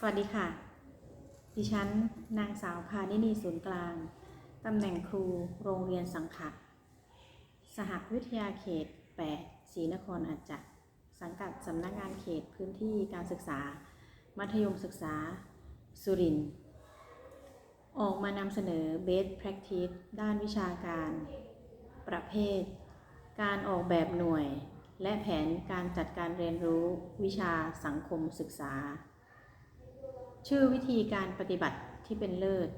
สวัสดีค่ะ ดิฉันนางสาวพานินีศูนย์กลาง ตำแหน่งครูโรงเรียนสังขะสหวิทยาเขต 8 ศรีนครอาจจะสังกัดสำนักงานเขตพื้นที่การศึกษา มัธยมศึกษา สุรินทร์ ออกมานำเสนอ best practice ด้านวิชาการ ประเภท การออกแบบหน่วย และแผนการจัดการเรียนรู้วิชาสังคมศึกษา ชื่อวิธีการปฏิบัติที่เป็นเลิศ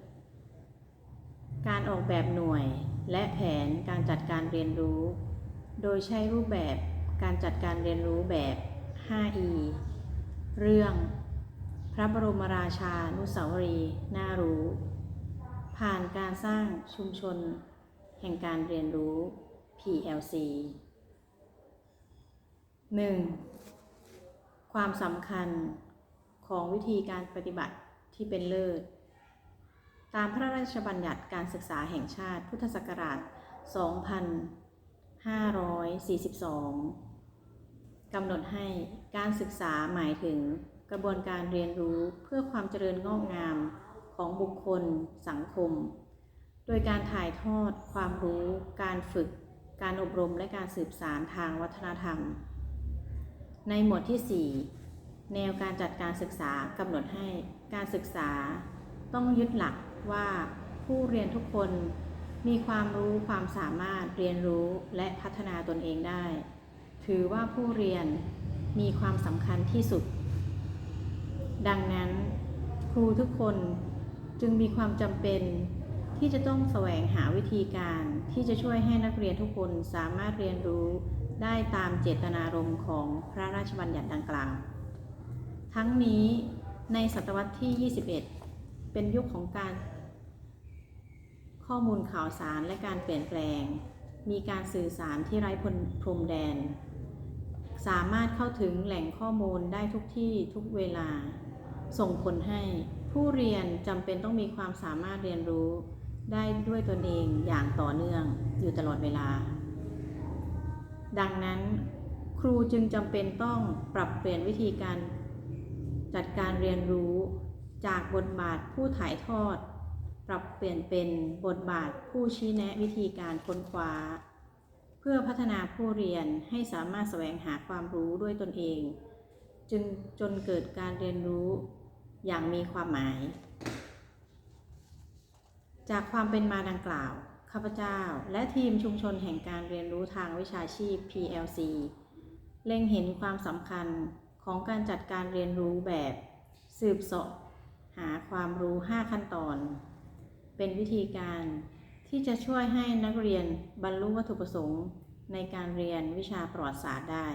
การออกแบบหน่วยและแผนการจัดการเรียนรู้ โดยใช้รูปแบบการจัดการเรียนรู้แบบ 5E เรื่องพระบรมราชานุสาวรีย์น่ารู้ ผ่านการสร้างชุมชน แห่งการเรียนรู้ PLC 1. ความสำคัญ ของวิธีการปฏิบัติที่เป็นเลิศ ตามพระราชบัญญัติการศึกษาแห่งชาติพุทธศักราช 2542 กำหนดให้การศึกษาหมายถึงกระบวนการเรียนรู้เพื่อความเจริญงอกงามของบุคคล สังคม โดยการถ่ายทอด ความรู้ การฝึก การอบรมและการสืบสารทางวัฒนธรรม ในหมวดที่ 4 แนวการจัดการศึกษากำหนดให้การศึกษา ต้องยึดหลักว่าผู้เรียนทุกคนมีความรู้ความสามารถเรียนรู้และพัฒนาตนเองได้ ถือว่าผู้เรียนมีความสำคัญที่สุด ดังนั้น ครูทุกคนจึงมีความจำเป็นที่จะต้องแสวงหาวิธีการที่จะช่วยให้นักเรียนทุกคนสามารถเรียนรู้ได้ตามเจตนารมณ์ของพระราชบัญญัติดังกล่าว ทั้งนี้ในศตวรรษที่ 21 เป็นยุคของการ ข้อมูลข่าวสารและการเปลี่ยนแปลง มีการสื่อสารที่ไร้พรมแดน สามารถเข้าถึงแหล่งข้อมูลได้ทุกที่ทุกเวลา ส่งผลให้ผู้เรียนจำเป็นต้องมีความสามารถเรียนรู้ได้ด้วยตนเองอย่างต่อเนื่องอยู่ตลอดเวลา ดังนั้น ครูจึงจำเป็นต้องปรับเปลี่ยนวิธีการ จัดการเรียนรู้จากบทบาทผู้ถ่ายทอด ปรับเปลี่ยนเป็นบทบาทผู้ชี้แนะวิธีการค้นคว้า เพื่อพัฒนาผู้เรียนให้สามารถแสวงหาความรู้ด้วยตนเอง จึงจนเกิดการเรียนรู้อย่างมีความหมาย จากความเป็นมาดังกล่าว ข้าพเจ้าและทีมชุมชนแห่งการเรียนรู้ทางวิชาชีพ PLC เล็งเห็นความสำคัญ ของการจัดการเรียนรู้แบบสืบสาะหาความรู้ 5 ขั้นตอน เป็นวิธีการที่จะช่วยให้นักเรียนบรรลุวัตถุประสงค์ในการเรียนวิชาประวัติศาสตร์ได้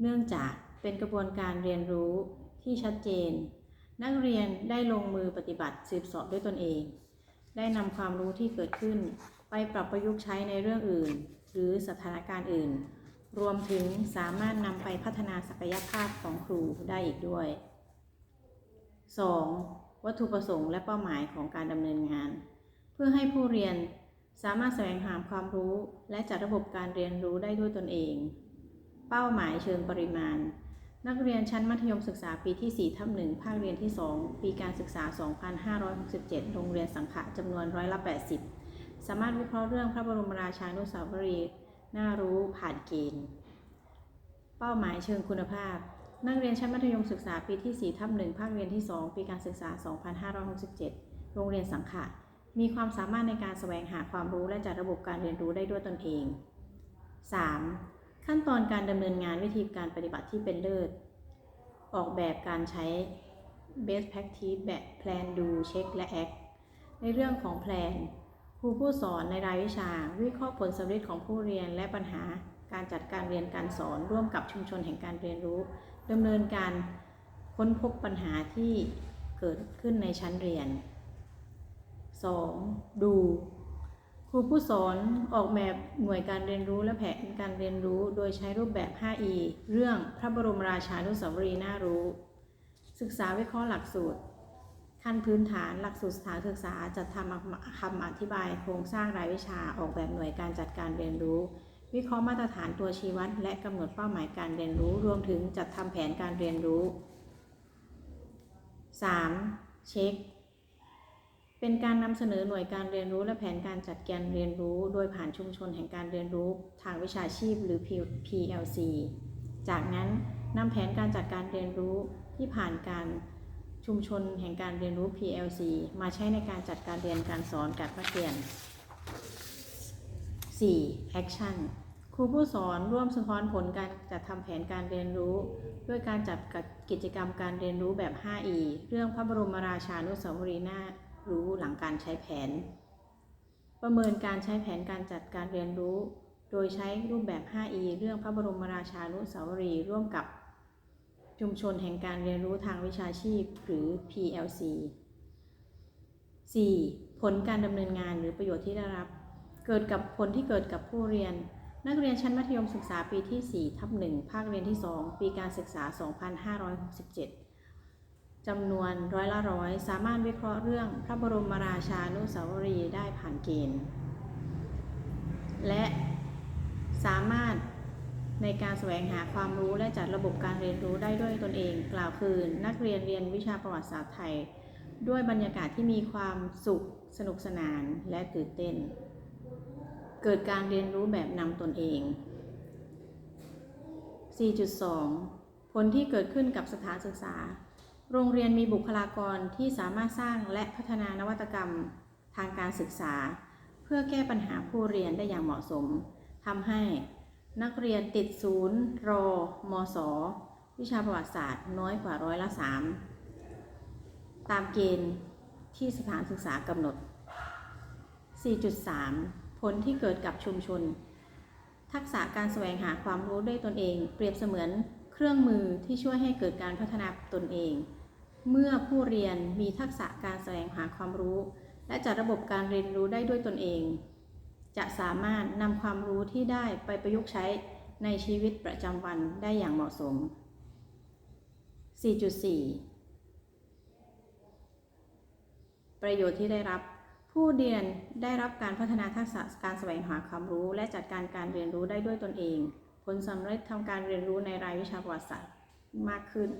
เนื่องจากเป็นกระบวนการเรียนรู้ที่ชัดเจน นักเรียนได้ลงมือปฏิบัติสืบสาะด้วยตนเอง ได้นำความรู้ที่เกิดขึ้นไปปรับประยุกต์ใช้ในเรื่องอื่น หรือสถานการณ์อื่น รวมถึงสามารถนำไปพัฒนาศักยภาพของครูได้อีกด้วย 2. วัตถุประสงค์และเป้าหมายของการดำเนินงาน เพื่อให้ผู้เรียนสามารถแสวงหาความรู้และจัดระบบการเรียนรู้ได้ด้วยตนเอง เป้าหมายเชิงปริมาณ นักเรียนชั้นมัธยมศึกษาปีที่4ทับ1ภาคเรียนที่ 2 ปีการศึกษา 2567 โรงเรียนสังขะจำนวนร้อยละ80 สามารถวิเคราะห์เรื่องพระบรมราชานุสาวรีย์ น่ารู้ผ่านเกณฑ์ เป้าหมายเชิงคุณภาพ นักเรียนชั้นมัธยมศึกษาปีที่4ทับ1ภาคเรียนที่ 2 ปีการศึกษา 2567 โรงเรียนสังขะมีความสามารถในการแสวงหาความรู้และจัดระบบการเรียนรู้ได้ด้วยตนเอง 3. ขั้นตอนการดำเนินงานวิธีการปฏิบัติที่เป็นเลิศ ออกแบบการใช้ best practice แบบ plan do check และ act ในเรื่องของ plan ครูผู้สอนในรายวิชา วิเคราะห์ผลสำเร็จของผู้เรียนและปัญหาการจัดการเรียนการสอนร่วมกับชุมชนแห่งการเรียนรู้ดำเนินการค้นพบปัญหาที่เกิดขึ้นในชั้นเรียน 2. ดูครูผู้สอนออกแบบหน่วยการเรียนรู้และแผนการเรียนรู้ โดยใช้รูปแบบ 5E เรื่องพระบรมราชานุสาวรีย์น่ารู้ ศึกษาวิเคราะห์หลักสูตร ขั้นพื้นฐานหลักสูตรสถานศึกษาจัดทำคำอธิบายโครงสร้างรายวิชาออกแบบหน่วยการจัดการเรียนรู้ วิเคราะห์มาตรฐานตัวชี้วัด และกำหนดเป้าหมายการเรียนรู้ รวมถึงจัดทำแผนการเรียนรู้ 3. เช็ค เป็นการนำเสนอหน่วยการเรียนรู้และแผนการจัดการเรียนรู้ โดยผ่านชุมชนแห่งการเรียนรู้ ทางวิชาชีพหรือ PLC จากนั้นนำแผนการจัดการเรียนรู้ที่ผ่านการ ชุมชนแห่งการเรียนรู้ PLC มาใช้ในการจัดการเรียนการสอนกับนักเรียน 4. Action ครูผู้สอนร่วมสะท้อนผลการจัดทำแผนการเรียนรู้ ด้วยการจัดกิจกรรมการเรียนรู้แบบ 5E เรื่องพระบรมราชานุสาวรีย์น่ารู้หลังการใช้แผน ประเมินการใช้แผนการจัดการเรียนรู้ โดยใช้รูปแบบ 5E เรื่องพระบรมราชานุสาวรีย์ร่วมกับ ชุมชนแห่งการเรียนรู้ทางวิชาชีพ หรือ PLC 4. ผลการดำเนินงานหรือประโยชน์ที่ได้รับ เกิดกับผลที่เกิดกับผู้เรียน นักเรียนชั้นมัธยมศึกษาปีที่4ทับ1ภาคเรียนที่ 2 ปีการศึกษา 2567จำนวนร้อยละร้อยสามารถวิเคราะห์เรื่องพระบรมราชานุสาวรีย์ได้ผ่านเกณฑ์ และสามารถ ในการแสวงหาความรู้และจัดระบบการเรียนรู้ได้ด้วยตนเอง กล่าวคือ นักเรียนเรียนวิชาประวัติศาสตร์ไทย ด้วยบรรยากาศที่มีความสุข สนุกสนานและตื่นเต้น เกิดการเรียนรู้แบบนำตนเอง 4.2 ผลที่เกิดขึ้นกับสถานศึกษา โรงเรียนมีบุคลากรที่สามารถสร้างและพัฒนานวัตกรรมทางการศึกษา เพื่อแก้ปัญหาผู้เรียนได้อย่างเหมาะสมทำให้ นักเรียนติดศูนย์รอมศวิชาประวัติศาสตร์น้อยกว่าร้อยละสามตามเกณฑ์ที่สถานศึกษากำหนด 4.3 ผลที่เกิดกับชุมชน ทักษะการแสวงหาความรู้ด้วยตนเอง เปรียบเสมือนเครื่องมือที่ช่วยให้เกิดการพัฒนาตนเอง เมื่อผู้เรียนมีทักษะการแสวงหาความรู้ และจัดระบบการเรียนรู้ได้ด้วยตนเอง จะสามารถนำความรู้ที่ได้ไปประยุกต์ใช้ในชีวิตประจำวันได้อย่างเหมาะสม 4.4 ประโยชน์ที่ได้รับ ผู้เรียนได้รับการพัฒนาทักษะการแสวงหาความรู้ และจัดการการเรียนรู้ได้ด้วยตนเอง ผลสำเร็จทำการเรียนรู้ในรายวิชาประวัติศาสตร์มากขึ้น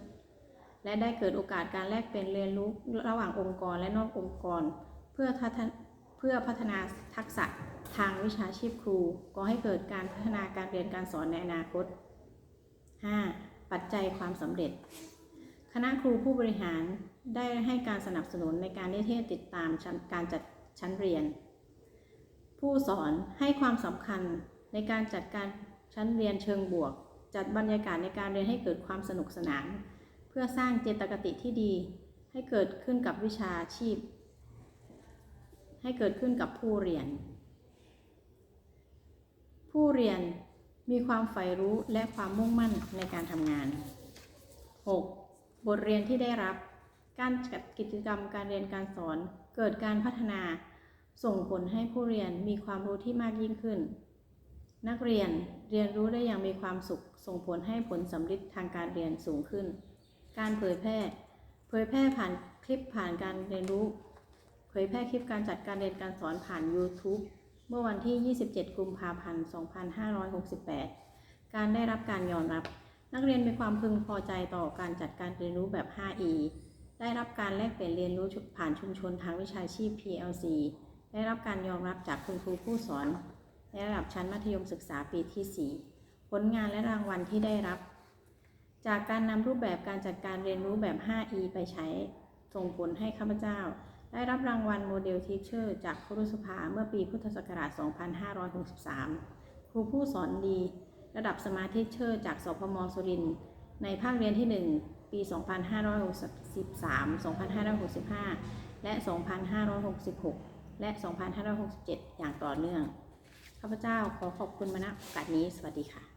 และได้เกิดโอกาสการแลกเปลี่ยนเรียนรู้ระหว่างองค์กรและนอกองค์กร เพื่อเพื่อพัฒนาทักษะ ทางวิชาชีพครูก่อให้เกิดการพัฒนาการเรียนการสอนในอนาคต 5. ปัจจัยความสำเร็จ คณะครูผู้บริหารได้ให้การสนับสนุนในการนิเทศติดตามการจัดชั้นเรียน ผู้สอนให้ความสำคัญในการจัดการชั้นเรียนเชิงบวก จัดบรรยากาศในการเรียนให้เกิดความสนุกสนาน เพื่อสร้างเจตคติที่ดี ให้เกิดขึ้นกับวิชาชีพ ให้เกิดขึ้นกับผู้เรียน ผู้เรียนมีความใฝ่รู้และความมุ่งมั่นในการทำงาน 6. บทเรียนที่ได้รับ การจัดกิจกรรมการเรียนการสอนเกิดการพัฒนา ส่งผลให้ผู้เรียนมีความรู้ที่มากยิ่งขึ้น นักเรียนเรียนรู้ได้อย่างมีความสุข ส่งผลให้ผลสำลิดทางการเรียนสูงขึ้น การเผยแพร่ เผยแพร่ผ่านคลิปผ่านการเรียนรู้ เผยแพร่คลิปการจัดการเรียนการสอนผ่าน YouTube เมื่อวันที่ 27 กุมภาพันธ์ 2568 การได้รับการยอมรับ นักเรียนมีความพึงพอใจต่อการจัดการเรียนรู้แบบ 5E ได้รับการแลกเปลี่ยนเรียนรู้ผ่านชุมชนทางวิชาชีพ PLC ได้รับการยอมรับจากคุณครูผู้สอน ในระดับชั้นมัธยมศึกษาปีที่ 4 ผลงานและรางวัลที่ได้รับ จากการนำรูปแบบการจัดการเรียนรู้แบบ 5E ไปใช้ส่งผลให้ข้าพเจ้า ได้รับรางวัลโมเดลทีเชอร์จากครุสภาเมื่อปีพุทธศักราช 2563 ครูผู้สอนดี ระดับสมาธิเชอร์จากสพมสุรินทร์ในภาคเรียนที่ 1 ปี 2563 2565 และ 2566 และ 2567 อย่างต่อเนื่อง ข้าพเจ้าขอขอบคุณมาณโอกาสนี้ สวัสดีค่ะ